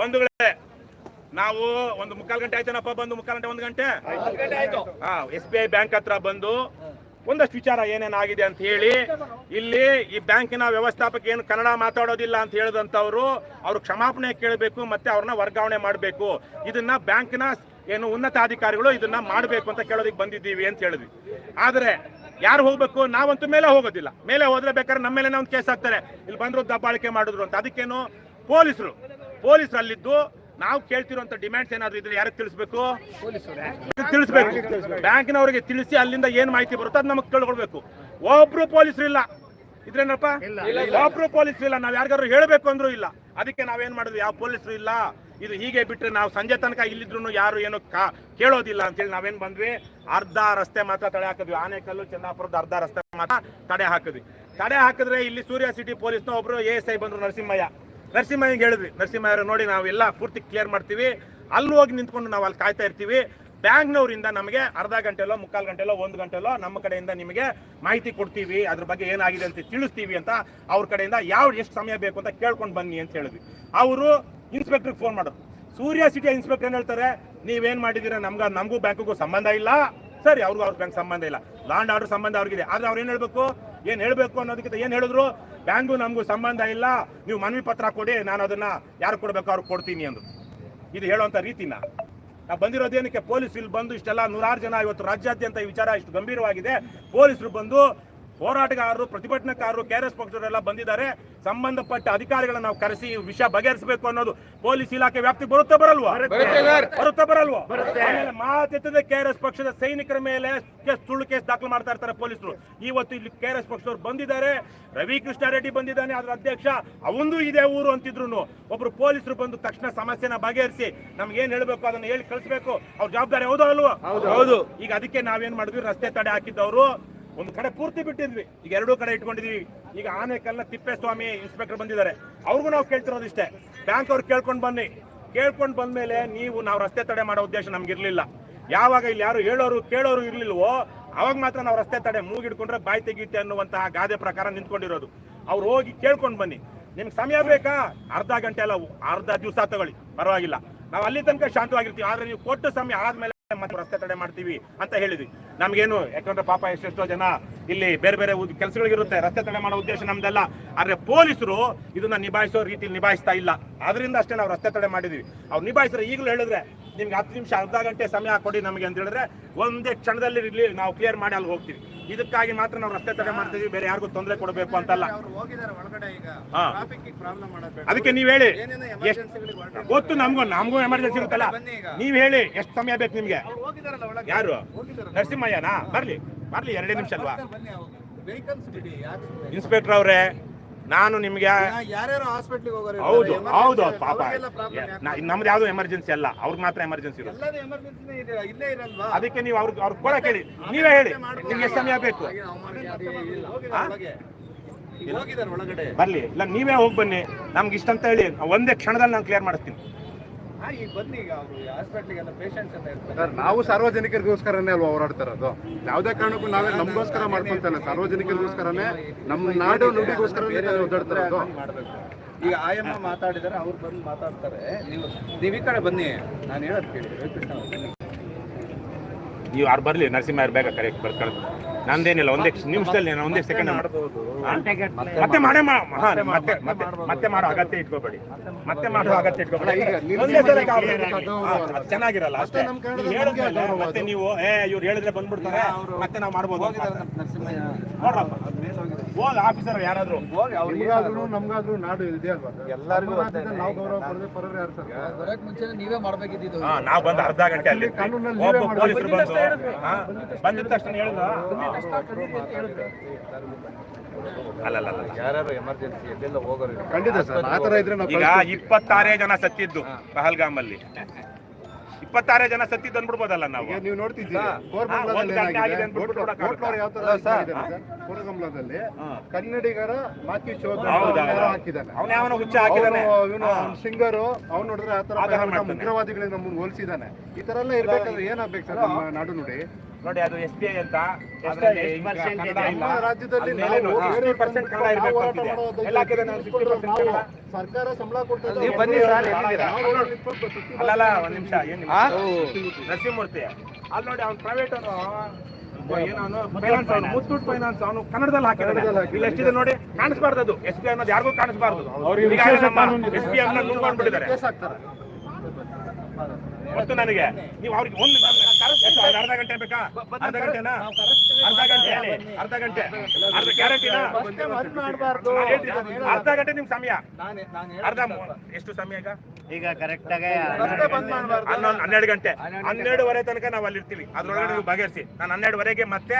ಬಂಧುಗಳೇ, ನಾವು ಒಂದು ಮುಕ್ಕಾಲು ಗಂಟೆ ಆಯ್ತೇನಪ್ಪ ಬಂದು? ಮುಕ್ಕಾಲ್ ಗಂಟೆ ಒಂದು ಗಂಟೆ? ಹಾ, ಎಸ್ ಬಿ ಐ ಬ್ಯಾಂಕ್ ಹತ್ರ ಬಂದು ಒಂದಷ್ಟು ವಿಚಾರ ಏನೇನಾಗಿದೆ ಅಂತ ಹೇಳಿ, ಇಲ್ಲಿ ಈ ಬ್ಯಾಂಕಿನ ವ್ಯವಸ್ಥಾಪಕ ಏನು ಕನ್ನಡ ಮಾತಾಡೋದಿಲ್ಲ ಅಂತ ಹೇಳಿದಂತವ್ರು ಅವ್ರು ಕ್ಷಮಾಪಣೆ ಕೇಳಬೇಕು ಮತ್ತೆ ಅವ್ರನ್ನ ವರ್ಗಾವಣೆ ಮಾಡಬೇಕು. ಇದನ್ನ ಬ್ಯಾಂಕಿನ ಏನು ಉನ್ನತ ಅಧಿಕಾರಿಗಳು ಇದನ್ನ ಮಾಡಬೇಕು ಅಂತ ಕೇಳೋದಕ್ಕೆ ಬಂದಿದ್ದೀವಿ ಅಂತ ಹೇಳಿದ್ವಿ. ಆದರೆ ಯಾರು ಹೋಗ್ಬೇಕು? ನಾವಂತೂ ಮೇಲೆ ಹೋಗೋದಿಲ್ಲ. ಮೇಲೆ ಹೋದ್ರೆ ಬೇಕಾದ್ರೆ ನಮ್ಮ ಮೇಲೆ ಒಂದು ಕೇಸ್ ಆಗ್ತಾರೆ ಇಲ್ಲಿ ಬಂದ್ರು ದಬ್ಬಾಳಿಕೆ ಮಾಡಿದ್ರು ಅಂತ. ಅದಕ್ಕೇನು ಪೊಲೀಸರು ಪೊಲೀಸರು ಅಲ್ಲಿದ್ದು ನಾವು ಕೇಳ್ತಿರುವಂತ ಡಿಮ್ಯಾಂಡ್ಸ್ ಏನಾದ್ರು ಇದ್ರೆ ಯಾರಿಗೆ ತಿಳಿಸ್ಬೇಕು? ತಿಳಿಸ್ಬೇಕು? ಬ್ಯಾಂಕಿನವರಿಗೆ ತಿಳಿಸಿ ಅಲ್ಲಿಂದ ಏನ್ ಮಾಹಿತಿ ಬರುತ್ತೆ ಅದು ನಮಗೆ ತಿಳ್ಕೊಳ್ಬೇಕು. ಒಬ್ರು ಪೊಲೀಸರು ಇಲ್ಲ. ಇದ್ರೇನಪ್ಪ? ಒಬ್ರು ಪೊಲೀಸರು ಇಲ್ಲ. ನಾವ್ ಯಾರಿಗಾರು ಹೇಳ್ಬೇಕು ಅಂದ್ರೂ ಇಲ್ಲ. ಅದಕ್ಕೆ ನಾವೇನ್ ಮಾಡಿದ್ವಿ ಯಾವ ಪೊಲೀಸರು ಇಲ್ಲ. ಇದು ಹೀಗೆ ಬಿಟ್ರೆ ನಾವು ಸಂಜೆ ತನಕ ಇಲ್ಲಿದ್ರು ಯಾರು ಏನು ಕಾ- ಕೇಳೋದಿಲ್ಲ ಅಂತೇಳಿ ನಾವೇನ್ ಬಂದ್ವಿ? ಅರ್ಧ ರಸ್ತೆ ಮಾತ್ರ ತಡೆ ಹಾಕಿದ್ವಿ. ಆನೆಕಲ್ಲು ಚಂದಾಪುರದ ಅರ್ಧ ರಸ್ತೆ ಮಾತ್ರ ತಡೆ ಹಾಕಿದ್ವಿ. ತಡೆ ಹಾಕಿದ್ರೆ ಇಲ್ಲಿ ಸೂರ್ಯ ಸಿಟಿ ಪೊಲೀಸ್ನ ಒಬ್ರು ಎ ಎಸ್ ಐ ಬಂದ್ರು ನರಸಿಂಹಯ್ಯ. ನರಸಿಂಹಯ್ಯಗೆ ಹೇಳಿದ್ವಿ, ನರಸಿಂಹಯ್ಯರು, ನೋಡಿ ನಾವೆಲ್ಲ ಪೂರ್ತಿ ಕ್ಲಿಯರ್ ಮಾಡ್ತೀವಿ. ಅಲ್ಲಿ ಹೋಗಿ ನಿಂತ್ಕೊಂಡು ನಾವು ಅಲ್ಲಿ ಕಾಯ್ತಾ ಇರ್ತೀವಿ. ಬ್ಯಾಂಕ್ನವರಿಂದ ನಮಗೆ ಅರ್ಧ ಗಂಟೆಲೋ, ಮುಕ್ಕಾಲು ಗಂಟೆಲೋ, ಒಂದು ಗಂಟೆಲೋ ನಮ್ಮ ಕಡೆಯಿಂದ ನಿಮಗೆ ಮಾಹಿತಿ ಕೊಡ್ತೀವಿ. ಅದ್ರ ಬಗ್ಗೆ ಏನಾಗಿದೆ ಅಂತ ತಿಳಿಸ್ತೀವಿ ಅಂತ ಅವ್ರ ಕಡೆಯಿಂದ ಯಾವ ಎಷ್ಟು ಸಮಯ ಬೇಕು ಅಂತ ಕೇಳ್ಕೊಂಡು ಬನ್ನಿ ಅಂತ ಹೇಳಿದ್ವಿ. ಅವರು ಇನ್ಸ್ಪೆಕ್ಟರ್ಗೆ ಫೋನ್ ಮಾಡೋದು ಸೂರ್ಯ ಸಿಟಿಯ ಇನ್ಸ್ಪೆಕ್ಟರ್ ಏನು ಹೇಳ್ತಾರೆ, ನೀವೇನು ಮಾಡಿದ್ದೀರಾ ನಮ್ಗೆ, ನಮಗೂ ಬ್ಯಾಂಕಿಗೂ ಸಂಬಂಧ ಇಲ್ಲ. ಸರಿ, ಅವ್ರಿಗೂ ಅವ್ರ ಬ್ಯಾಂಕ್ ಸಂಬಂಧ ಇಲ್ಲ. ಲಾಂಡ್ ಆರ್ಡರ್ ಸಂಬಂಧ ಅವ್ರಿಗಿದೆ. ಆದ್ರೆ ಅವ್ರು ಏನು ಹೇಳಬೇಕು? ಏನು ಹೇಳಬೇಕು ಅನ್ನೋದಕ್ಕಿಂತ ಏನು ಹೇಳಿದ್ರು? ಬ್ಯಾಂಕು ನಮಗೂ ಸಂಬಂಧ ಇಲ್ಲ. ನೀವು ಮನವಿ ಪತ್ರ ಕೊಡಿ, ನಾನು ಅದನ್ನ ಯಾರು ಕೊಡ್ಬೇಕು ಅವ್ರಿಗೆ ಕೊಡ್ತೀನಿ ಅಂದ್ರು. ಇದು ಹೇಳುವಂಥ ರೀತಿನ. ನಾವು ಬಂದಿರೋದೇನಕ್ಕೆ ಪೊಲೀಸ್ ಇಲ್ಲಿ ಬಂದು ಇಷ್ಟೆಲ್ಲ ನೂರಾರು ಜನ ಇವತ್ತು ರಾಜ್ಯಾದ್ಯಂತ ಈ ವಿಚಾರ ಇಷ್ಟು ಗಂಭೀರವಾಗಿದೆ. ಪೊಲೀಸರು ಬಂದು ಹೋರಾಟಗಾರರು ಪ್ರತಿಭಟನಾಕಾರರು ಕೆ ಆರ್ ಎಸ್ ಪಕ್ಷದವರೆಲ್ಲ ಬಂದಿದ್ದಾರೆ. ಸಂಬಂಧಪಟ್ಟ ಅಧಿಕಾರಿಗಳನ್ನ ನಾವು ಕರೆಸಿ ಈ ವಿಷಯ ಬಗೆಹರಿಸಬೇಕು ಅನ್ನೋದು ಪೊಲೀಸ್ ಇಲಾಖೆ ವ್ಯಾಪ್ತಿ ಬರುತ್ತೆ ಬರಲ್ವಾ? ಬರುತ್ತೆ ಬರಲ್ವಾ? ಆಮೇಲೆ ಮಾತೆತ್ತದೆ ಕೆ ಆರ್ ಎಸ್ ಪಕ್ಷದ ಸೈನಿಕರ ಮೇಲೆ ಕೇಸ್ ಸುಳ್ಳು ಕೇಸ್ ದಾಖಲು ಮಾಡ್ತಾ ಇರ್ತಾರೆ ಪೊಲೀಸರು. ಇವತ್ತು ಇಲ್ಲಿ ಕೆ ಆರ್ ಎಸ್ ಪಕ್ಷದವ್ರು ಬಂದಿದ್ದಾರೆ. ರವಿ ಕೃಷ್ಣ ರೆಡ್ಡಿ ಬಂದಿದ್ದಾನೆ ಅದರ ಅಧ್ಯಕ್ಷ. ಅವಂದು ಇದೆ ಊರು ಅಂತಿದ್ರು ಒಬ್ರು ಪೊಲೀಸರು ಬಂದು ತಕ್ಷಣ ಸಮಸ್ಯೆನ ಬಗೆಹರಿಸಿ ನಮ್ಗೆ ಏನ್ ಹೇಳ್ಬೇಕು ಅದನ್ನ ಹೇಳಿ ಕಳಿಸ್ಬೇಕು. ಅವ್ರ ಜವಾಬ್ದಾರಿ ಹೌದು ಅಲ್ವಾ? ಹೌದು. ಈಗ ಅದಕ್ಕೆ ನಾವೇನ್ ಮಾಡಿದ್ವಿ? ರಸ್ತೆ ತಡೆ ಹಾಕಿದ್ದವರು. ಒಂದು ಕಡೆ ಪೂರ್ತಿ ಬಿಟ್ಟಿದ್ವಿ. ಈಗ ಎರಡೂ ಕಡೆ ಇಟ್ಕೊಂಡಿದ್ವಿ. ಈಗ ಆನೆಕಲ್ಲ ತಿಪ್ಪೇಸ್ವಾಮಿ ಇನ್ಸ್ಪೆಕ್ಟರ್ ಬಂದಿದ್ದಾರೆ. ಅವ್ರಿಗೂ ನಾವು ಕೇಳ್ತಿರೋದಿಷ್ಟೇ ಬ್ಯಾಂಕ್ ಅವ್ರು ಕೇಳ್ಕೊಂಡು ಬನ್ನಿ. ಕೇಳ್ಕೊಂಡು ಬಂದ್ಮೇಲೆ ನೀವು ನಾವು ರಸ್ತೆ ತಡೆ ಮಾಡೋ ಉದ್ದೇಶ ನಮ್ಗೆ ಇರಲಿಲ್ಲ ಯಾವಾಗ ಇಲ್ಲಿ ಯಾರು ಹೇಳೋರು ಕೇಳೋರು ಇರ್ಲಿಲ್ವೋ, ಅವಾಗ ಮಾತ್ರ ನಾವು ರಸ್ತೆ ತಡೆ ಮೂಗಿಡ್ಕೊಂಡ್ರೆ ಬಾಯಿ ತೆಗೀತೆ ಅನ್ನುವಂತಹ ಗಾದೆ ಪ್ರಕಾರ ನಿಂತ್ಕೊಂಡಿರೋದು. ಅವ್ರು ಹೋಗಿ ಕೇಳ್ಕೊಂಡು ಬನ್ನಿ. ನಿಮ್ಗೆ ಸಮಯ ಬೇಕಾ? ಅರ್ಧ ಗಂಟೆ ಅಲ್ಲ, ಅರ್ಧ ದಿವಸ ತಗೊಳ್ಳಿ. ಪರವಾಗಿಲ್ಲ. ನಾವು ಅಲ್ಲಿ ತನಕ ಶಾಂತವಾಗಿರ್ತೀವಿ. ಆದ್ರೆ ನೀವು ಕೊಟ್ಟು ಸಮಯ ಆದ್ಮೇಲೆ ಮತ್ತೆ ರಸ್ತೆ ತಡೆ ಮಾಡ್ತೀವಿ ಅಂತ ಹೇಳಿದ್ವಿ. ನಮ್ಗೇನು, ಯಾಕಂದ್ರೆ ಪಾಪ ಎಷ್ಟೆಷ್ಟೋ ಜನ ಇಲ್ಲಿ ಬೇರೆ ಬೇರೆ ಕೆಲಸಗಳಿಗಿರುತ್ತೆ, ರಸ್ತೆ ತಡೆ ಮಾಡೋ ಉದ್ದೇಶ ನಮ್ದೆಲ್ಲ. ಆದ್ರೆ ಪೊಲೀಸರು ಇದನ್ನ ನಿಭಾಯಿಸೋ ರೀತಿ ನಿಭಾಯಿಸ್ತಾ ಇಲ್ಲ. ಅದರಿಂದ ಅಷ್ಟೇ ನಾವು ರಸ್ತೆ ತಡೆ ಮಾಡಿದ್ವಿ. ಅವ್ರು ನಿಭಾಯಿಸ್ರೆ ಈಗಲೂ ಹೇಳಿದ್ರೆ ನಿಮ್ಗೆ ಹತ್ತು ನಿಮಿಷ ಅರ್ಧ ಗಂಟೆ ಸಮಯ ಕೊಡಿ ನಮಗೆ ಅಂತ ಹೇಳಿದ್ರೆ ಒಂದೇ ಕ್ಷಣದಲ್ಲಿ ಇರಲಿ ನಾವು ಕ್ಲಿಯರ್ ಮಾಡಿ ಅಲ್ಲಿ ಹೋಗ್ತೀವಿ. ಇದಕ್ಕಾಗಿ ಮಾತ್ರ ನಾವು ರಸ್ತೆ ತಡೆ ಮಾಡ್ತೀವಿ ಬೇರೆ ಯಾರಿಗೂ ತೊಂದರೆ ಕೊಡಬೇಕು ಅಂತಲ್ಲ. ಅದಕ್ಕೆ ನೀವ್ ಹೇಳಿ. ಗೊತ್ತು ನಮಗೂ ನಮಗೂ ಎಮರ್ಜೆನ್ಸಿ ಇರುತ್ತಲ್ಲ ನೀವ್ ಹೇಳಿ ಎಷ್ಟು ಸಮಯ ಬೇಕು ನಿಮ್ಗೆ? ಯಾರು? ನರಸಿಂಹಯ್ಯನಾ? ಬರ್ಲಿ ಬರ್ಲಿ ಎರಡೇ ನಿಮಿಷ ಅಲ್ವಾ? ಇನ್ಸ್ಪೆಕ್ಟರ್ ಅವ್ರೆ ನಾನು ನಿಮ್ಗೆ ಯಾ- ಯಾರ್ಯಾರು ಹಾಸ್ಪಿಟ್ಲಿಗೆ ಹೋಗೋರು ಹೌದು ಹೌದು ಪಾಪ. ನಮ್ದು ಯಾವ್ದು ಎಮರ್ಜೆನ್ಸಿ ಅಲ್ಲ. ಅವ್ರಿಗೆ ಮಾತ್ರ ಎಮರ್ಜೆನ್ಸಿ ಇರೋದು. ಎಲ್ಲದೂ ಎಮರ್ಜೆನ್ಸಿನೇ ಇಲ್ಲೇ ಇರಲ್ವಾ? ಅದಕ್ಕೆ ನೀವು ಅವ್ರಿಗೆ ಅವ್ರಿಗೆ ಕೊಡಕ್ ಹೇಳಿ ನೀವೇ ಹೇಳಿ. ನಿಮ್ಗೆ ಎಷ್ಟು ಸಮಯ ಬೇಕು ಹೋಗಿದ್ದಾರೆ ಹೋಗಿದ್ದಾರೆ ಒಳಗಡೆ. ಬರ್ಲಿ. ಇಲ್ಲ ನೀವೇ ಹೋಗಿ ಬನ್ನಿ. ನಮ್ಗೆ ಇಷ್ಟ ಅಂತ ಹೇಳಿ ಒಂದೇ ಕ್ಷಣದಲ್ಲಿ ನಾನು ಕ್ಲಿಯರ್ ಮಾಡಿಸ್ತೀನಿ. ಸರ್ ನಾವು ಸಾರ್ವಜನಿಕರಿಗೋಸ್ಕರನೇ ಅಲ್ವಾ ಹೋರಾಡ್ತಿರೋದು ಯಾವುದೇ ಕಾರಣಕ್ಕೂ ನಾವೇ ನಮಗೋಸ್ಕರ ಮಾಡ್ಕೊಂತಲ್ಲ. ಸಾರ್ವಜನಿಕರಿಗೋಸ್ಕರನೇ ನಮ್ಮ ನಾಡು ನುಡಿಗೋಸ್ಕರನೇ ನಾವು ಓದಾಡ್ತಿರೋದು ಮಾಡ್ಬೇಕು. ಈಗ ಆಯಮ್ಮ ಮಾತಾಡಿದರೆ ಅವ್ರು ಬಂದು ಮಾತಾಡ್ತಾರೆ. ನೀವು ನೀವು ಈ ಕಡೆ ಬನ್ನಿ. ನಾನು ಹೇಳೋದು ಕೇಳಿ ಅವ್ರು. ನೀವು ಯಾರು ಬರ್ಲಿ? ನರಸಿಂಹ ಬೇಗ ಕರೆಕ್ಟ್ ಬರ್ಕೊಳ್ಳಿ ನಂದೇನಿಲ್ಲ ಒಂದೇ ನಿಮಿಷದಲ್ಲಿ ನಾನು ಒಂದೇ ಸೆಕೆಂಡ್ ಮತ್ತೆ ಮಾಡೇ ಮತ್ತೆ ಮತ್ತೆ ಮತ್ತೆ ಮಾಡೋ ಅಗತ್ಯ ಇಟ್ಕೋಬೇಡಿ. ಮತ್ತೆ ಮಾಡೋ ಅಗತ್ಯ ಇಟ್ಕೋಬೇಡಿ. ಒಂದೇ ಸಲ ಚೆನ್ನಾಗಿರಲ್ಲ ಅಷ್ಟೇ. ಹೇಳಿದ್ಮೇಲೆ ಮತ್ತೆ ನೀವು ಏ ಇವ್ರು ಹೇಳಿದ್ರೆ ಬಂದ್ಬಿಡ್ತಾರೆ ಮತ್ತೆ ನಾವು ಮಾಡ್ಬೋದು ಹೋಗಿ ಆಫೀಸರ್ ಯಾರಾದ್ರೂ. ಹೋಗಿ ಅವ್ರಿಗೆ ನಿಮ್ಗಾದ್ರೂ ನಾಡು ಇದೆ ಅಲ್ವಾ? ಎಲ್ಲರಿಗೂ ನಾವು ಗೌರವ ಕೊಡದೆ ಪರರು ಯಾರು ಸರ್? ಬರಕ್ ಮುಂಚೆ ನೀವೇ ಮಾಡ್ಬೇಕಿದ್ದು ಹಾ ನಾವು ಬಂದು ಅರ್ಧ ಗಂಟೆ ಅಲ್ಲಿ ಕಾನೂನಲ್ಲಿ ಒಬ್ಬ ನೀವೇ ಪೊಲೀಸರು ಬಂದು ಬಂದಿದ ತಕ್ಷಣ ಹೇಳಿದ್ರ? ಅಲ್ಲ ಅಲ್ಲ ಅಲ್ಲ ಯಾರ್ಯಾರು ಎಮರ್ಜೆನ್ಸಿ ಎಲ್ಲೆಲ್ಲ ಹೋಗೋರು ಖಂಡಿತ ಸರ್ ಆ ಥರ ಇದ್ರೆ ನಾವು ಈಗ ಇಪ್ಪತ್ತಾರೇ ಜನ ಸತ್ತಿದ್ದು ಪಹಲ್ಗಾಮ್ ಅಲ್ಲಿ ಇಪ್ಪತ್ತಾರೇ ಜನ ಸತ್ತಿದ್ದು ಅಂದ್ಬಿಡ್ಬೋದಲ್ಲ ನಾವು. ಈಗ ನೀವು ನೋಡ್ತಿದ್ದೀರಾ ಏನಾಗಿದೆ ಯಾವ ಸರ್? ಕನ್ನಡಿಗರ ಮಾತಿ ಶೋಧ ಹೌದಾ? ಹಾಕಿದ್ದಾನೆ ಅವನ ಯಾವನ ಹುಚ್ಚ ಹಾಕಿದಾನೆ. ಇವನು ಸಿಂಗರು ಅವ್ನು ನೋಡಿದ್ರೆ ಆ ತರ ಆಧಾರ ಮಾಡ್ತಾನೆ. ಉಗ್ರವಾದಿಗಳಿಗೆ ನಮ್ಮನ್ನ ಹೋಲಿಸಿದಾನೆ. ಈ ತರ ಎಲ್ಲ ಇರ್ಬೇಕಾದ್ರೆ ಏನಾಗ್ಬೇಕು ಸರ್ ನಮ್ಮ ನಾಡು ನುಡಿ? ನೋಡಿ ಅದು ಎಸ್ ಬಿ ಐ ಅಂತ. ಅದ್ರಲ್ಲಿ ಈಗ ಕನ್ನಡ ಇಲ್ಲ. ನಮ್ಮ ರಾಜ್ಯದಲ್ಲಿ ಅದ್ಮೇಲೆ ನಾವು ನೋಡಿ, 60% ಕನ್ನಡ ಇರ್ಬೇಕು ಅಂತಿದೆ. ಎಲ್ಲ ಹಾಕಿದ್ರೆ ನಾವು 60% ಸರ್ಕಾರ ಸಂಬಳ ಕೊಡ್ತದೆ ಬನ್ನಿ ಸರ್, ಅಲ್ಲಲ್ಲ ಒಂದ್ ನಿಮಿಷ ಏನ್ ನಿಮಿಷ? ನರಸಿಂಹಮೂರ್ತಿ. ಅಲ್ಲಿ ನೋಡಿ ಅವ್ನು ಪ್ರೈವೇಟ್ ಅವನು ಫೈನಾನ್ಸ್ ಅವನು ಮುತ್ತೂಟ್ ಫೈನಾನ್ಸ್ ಅವನು ಕನ್ನಡದಲ್ಲಿ ಹಾಕಿದ್ದಾನೆ ಇಲ್ಲಿ ಎಷ್ಟಿದೆ ನೋಡಿ ಕಾಣಿಸ್ಬಾರ್ದು ಅದು ಎಸ್ ಪಿ ಅನ್ನೋದು ಯಾರಿಗೂ ಕಾಣಿಸ್ಬಾರ್ದು. ಎಸ್ ಪಿ ಅನ್ನ ನುಂಗ್ಕೊಂಡ್ಬಿಟ್ಟಿದ್ದಾರೆ. ಗೊತ್ತು ನನಗೆ? ನೀವು ಅವ್ರಿಗೆ ಒಂದು ಎಷ್ಟು, ಅರ್ಧ ಗಂಟೆ ಬೇಕಾ? ಅರ್ಧ ಗಂಟೆನಾ? ಅರ್ಧ ಗಂಟೆ ಅರ್ಧ ಗಂಟೆ. ಅರ್ಧ ಗ್ಯಾರಂಟಿನಾ ಅರ್ಧ ಗಂಟೆ ನಿಮ್ ಸಮಯ? ನಾನೇ ನಾನು ಅರ್ಧ ಎಷ್ಟು ಸಮಯ ಈಗ? ಈಗ ಕರೆಕ್ಟ್ ಆಗಿ ಹನ್ನೊಂದು ಹನ್ನೆರಡು ಗಂಟೆ. ಹನ್ನೆರಡುವರೆ ತನಕ ನಾವು ಅಲ್ಲಿರ್ತೀವಿ. ಅದ್ರೊಳಗಡೆ ನೀವು ಬಗೆಹರಿಸಿ ನಾನು ಹನ್ನೆರಡುವರೆಗೆ ಮತ್ತೆ